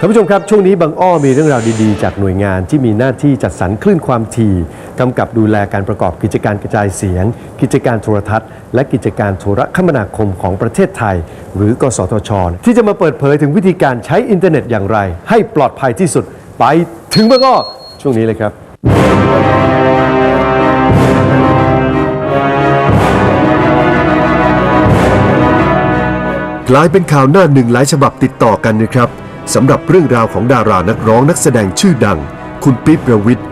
ท่านผู้ชมครับ ช่วงนี้บางอ้อมีเรื่องราวดีๆ จากหน่วยงานที่มีหน้าที่จัดสรรคลื่นความถี่กำกับดูแลการประกอบกิจการกระจายเสียง กิจการโทรทัศน์ และกิจการโทรคมนาคมของประเทศไทย หรือกสทช ที่จะมาเปิดเผยถึงวิธีการใช้อินเทอร์เน็ตอย่างไร ให้ปลอดภัยที่สุดไปถึงบางอ้อช่วงนี้เลยครับกลายเป็นข่าวหน้าหนึ่งหลายฉบับติดต่อกันนะครับ สำหรับเรื่องราวของดารานักร้องนักแสดงชื่อดัง คุณปิ๊บประวิทย์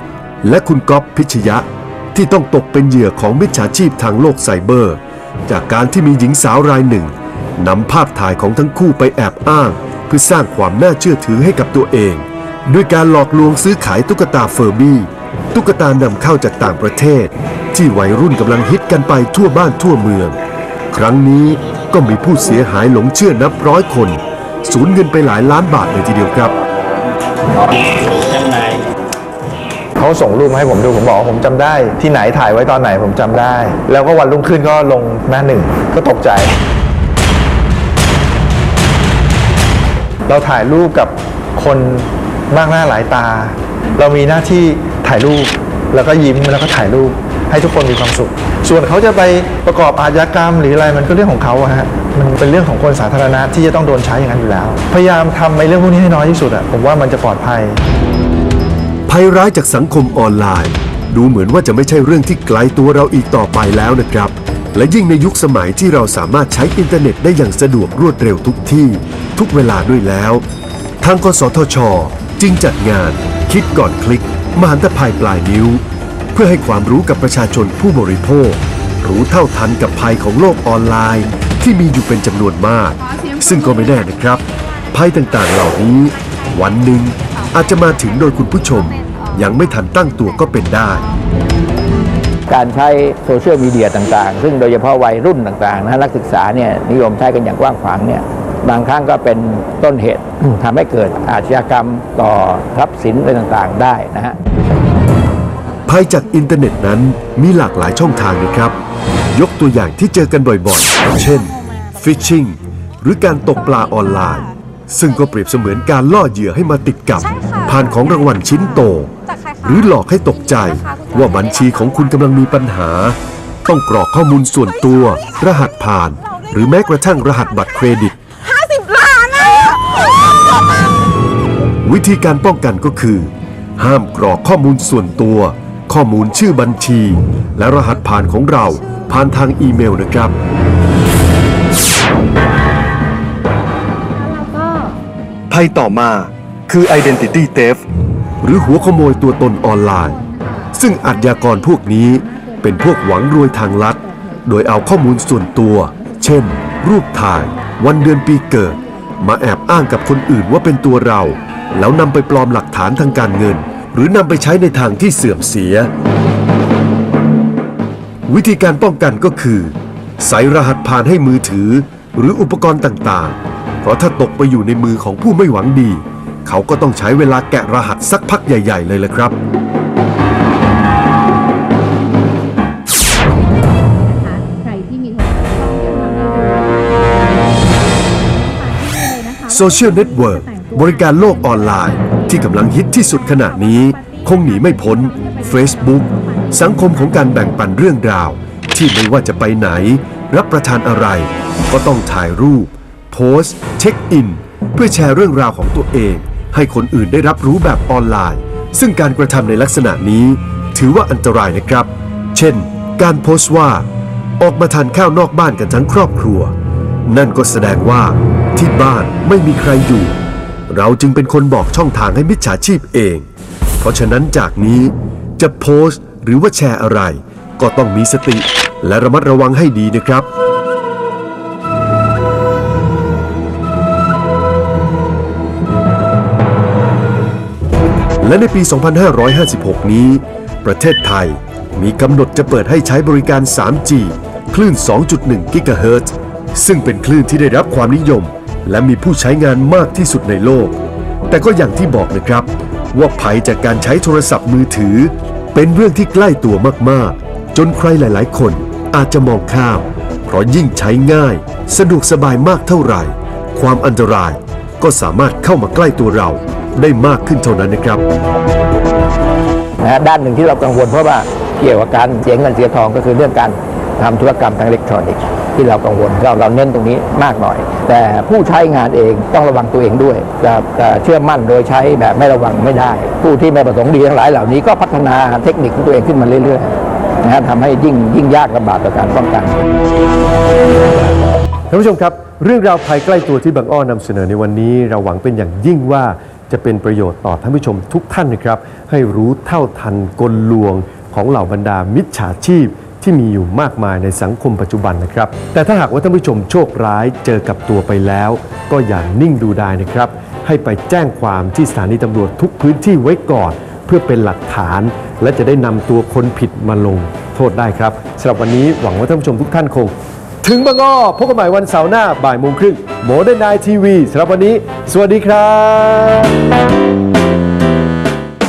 และคุณก๊อฟพิชยะ ที่ต้องตกเป็นเหยื่อของมิจฉาชีพทางโลกไซเบอร์ จากการที่มีหญิงสาวรายหนึ่งนำภาพถ่ายของทั้งคู่ไปแอบอ้าง เพื่อสร้างความน่าเชื่อถือให้กับตัวเองด้วยการหลอกลวงซื้อขายตุ๊กตาเฟอร์บี้ตุ๊กตานำเข้าจากต่างประเทศ ที่วัยรุ่นกำลังฮิตกันไปทั่วบ้านทั่วเมือง ครั้งนี้ก็มีผู้เสียหายหลงเชื่อนับร้อยคน สูญเงินไปหลายล้านบาทเลยทีเดียวครับ เขาส่งรูปมาให้ผมดูผมบอกว่าผมจำได้ที่ไหนถ่ายไว้ตอนไหนผมจำได้ แล้วก็วันรุ่งขึ้นก็ลงหน้าหนึ่งก็ตกใจ เราถ่ายรูปกับคนมากหน้าหลายตา เรามีหน้าที่ถ่ายรูปแล้วก็ยิ้มแล้วก็ถ่ายรูป ให้ทุกคนมีความสุข ส่วนเขาจะไปประกอบอาชญากรรมหรืออะไรมันก็เรื่องของเขาอะฮะมันเป็นเรื่องของคนสาธารณะที่จะต้องโดนใช้อย่างนั้นอยู่แล้ว พยายามทำในเรื่องพวกนี้ให้น้อยที่สุดอะผมว่ามันจะปลอดภัย ภัยร้ายจากสังคมออนไลน์ ดูเหมือนว่าจะไม่ใช่เรื่องที่ไกลตัวเราอีกต่อไปแล้วนะครับ และยิ่งในยุคสมัยที่เราสามารถใช้อินเทอร์เน็ตได้อย่างสะดวกรวดเร็วทุกที่ ทุกเวลาด้วยแล้ว ทางกสทช จึงจัดงาน คิดก่อนคลิก มหันตภัยปลายนิ้ว เพื่อให้ความรู้กับประชาชนผู้บริโภค รู้เท่าทันกับภัยของโลกออนไลน์ ที่มีอยู่เป็นจำนวนมาก ซึ่งก็ไม่แน่นะครับ ภัยต่างๆเหล่านี้ วันหนึ่งอาจจะมาถึงโดยคุณผู้ชม ยังไม่ทันตั้งตัวก็เป็นได้ การใช้โซเชียลมีเดียต่างๆ ซึ่งโดยเฉพาะวัยรุ่นต่างๆนะนักศึกษาเนี่ยนิยมใช้กันอย่างกว้างขวางเนี่ยบางครั้งก็เป็นต้นเหตุทำให้เกิดอาชญากรรมต่อทรัพย์สินอะไรต่างๆ ได้นะฮะ ภัยจากอินเทอร์เน็ตนั้นมีหลากหลายช่องทางนะครับ ยกตัวอย่างที่เจอกันบ่อยๆ เช่นฟิชชิงหรือการตกปลาออนไลน์ ซึ่งก็เปรียบเสมือนการล่อเหยื่อให้มาติดกับใช่ค่ะผ่านของรางวัลชิ้นโตจากใครคะหรือหลอกให้ตกใจใช่ค่ะคุณว่าบัญชีของคุณกำลังมีปัญหา ต้องกรอกข้อมูลส่วนตัว รหัสผ่าน หรือแม้กระทั่งรหัสบัตรเครดิตห้าสิบล้านอะวิธีการป้องกันก็คือ ห้ามกรอกข้อมูลส่วนตัว ข้อมูลชื่อบัญชี และรหัสผ่านของเราผ่านทางอีเมลนะครับ ภัยต่อมาคือ Identity Theft หรือหัวขโมยตัวตนออนไลน์ ซึ่งอาชญากรพวกนี้เป็นพวกหวังรวยทางลัด โดยเอาข้อมูลส่วนตัว เช่น รูปถ่าย วันเดือนปีเกิด มาแอบอ้างกับคนอื่นว่าเป็นตัวเรา แล้วนำไปปลอมหลักฐานทางการเงิน หรือนำไปใช้ในทางที่เสื่อมเสีย วิธีการป้องกันก็คือ ใส่รหัสผ่านให้มือถือ หรืออุปกรณ์ต่างๆ เพราะถ้าตกไปอยู่ในมือของผู้ไม่หวังดี เขาก็ต้องใช้เวลาแกะรหัสสักพักใหญ่ ๆ เลยละครับใครที่มีโทรศัพท์ต้องโซเชียลเน็ตเวิร์ก บริการโลกออนไลน์ที่กำลังฮิตที่สุดขณะนี้ คงหนีไม่พ้น Facebook สังคมของการแบ่งปันเรื่องราว ที่ไม่ว่าจะไปไหน รับประทานอะไร ก็ต้องถ่ายรูป โพสเช็คอิน เพื่อแชร์เรื่องราวของตัวเอง ให้คนอื่นได้รับรู้แบบออนไลน์ ซึ่งการกระทำในลักษณะนี้ ถือว่าอันตรายนะครับ เช่น การโพสต์ว่า ออกมาทานข้าวนอกบ้านกันทั้งครอบครัว นั่นก็แสดงว่าที่บ้านไม่มีใครอยู่ เราจึงเป็นคนบอกช่องทางให้มิจฉาชีพเอง เพราะฉะนั้นจากนี้จะโพสต์หรือว่าแชร์อะไร ก็ต้องมีสติ และระมัดระวังให้ดีนะครับ และในปี 2556 นี้ ประเทศไทยมีกำหนดจะเปิดให้ใช้บริการ 3G คลื่น 2.1 กิกะเฮิรตซ์ซึ่งเป็นคลื่นที่ได้รับความนิยม และมีผู้ใช้งานมากที่สุดในโลก แต่ก็อย่างที่บอกนะครับ ว่าภัยจากการใช้โทรศัพท์มือถือ เป็นเรื่องที่ใกล้ตัวมากๆ จนใครหลายๆ คนอาจจะมองข้าม เพราะยิ่งใช้ง่าย สะดวกสบายมากเท่าไหร่ ความอันตรายก็สามารถเข้ามาใกล้ตัวเราได้มากขึ้นเท่านั้นนะครับนะด้านหนึ่งที่เรากังวลเพราะว่าเกี่ยวกับการเสียเงินเสียทองก็คือเรื่องการทำธุรกรรมทางอิเล็กทรอนิกส์ที่เรากังวลเราเราเน้นตรงนี้มากหน่อย แต่ผู้ใช้งานเองต้องระวังตัวเองด้วยจะจะเชื่อมั่นโดยใช้แบบไม่ระวังไม่ได้ ผู้ที่ไม่ประสงค์ดีทั้งหลายเหล่านี้ก็พัฒนาเทคนิคของตัวเองขึ้นมาเรื่อยๆนะฮะทำให้ยิ่งยิ่งยากลำบากต่อการป้องกันท่านผู้ชมครับ เรื่องราวภายใกล้ตัวที่บางอ้อนำเสนอในวันนี้ เราหวังเป็นอย่างยิ่งว่าจะเป็นประโยชน์ต่อท่านผู้ชมทุกท่านนะครับ ให้รู้เท่าทันกลลวงของเหล่าบรรดามิจฉาชีพ ที่มีอยู่มากมายในสังคมปัจจุบันนะครับ แต่ถ้าหากว่าท่านผู้ชมโชคร้ายเจอกับตัวไปแล้ว ก็อย่านิ่งดูดายนะครับ ให้ไปแจ้งความที่สถานีตำรวจทุกพื้นที่ไว้ก่อน เพื่อเป็นหลักฐาน และจะได้นำตัวคนผิดมาลงโทษได้ครับสำหรับวันนี้หวังว่าท่านผู้ชมทุกท่านคง ถึงบางอ้อพบกันใหม่วันเสาร์หน้าบ่ายโมงครึ่งโมเดิร์นไนทีวีสำหรับวันนี้ สวัสดีครับ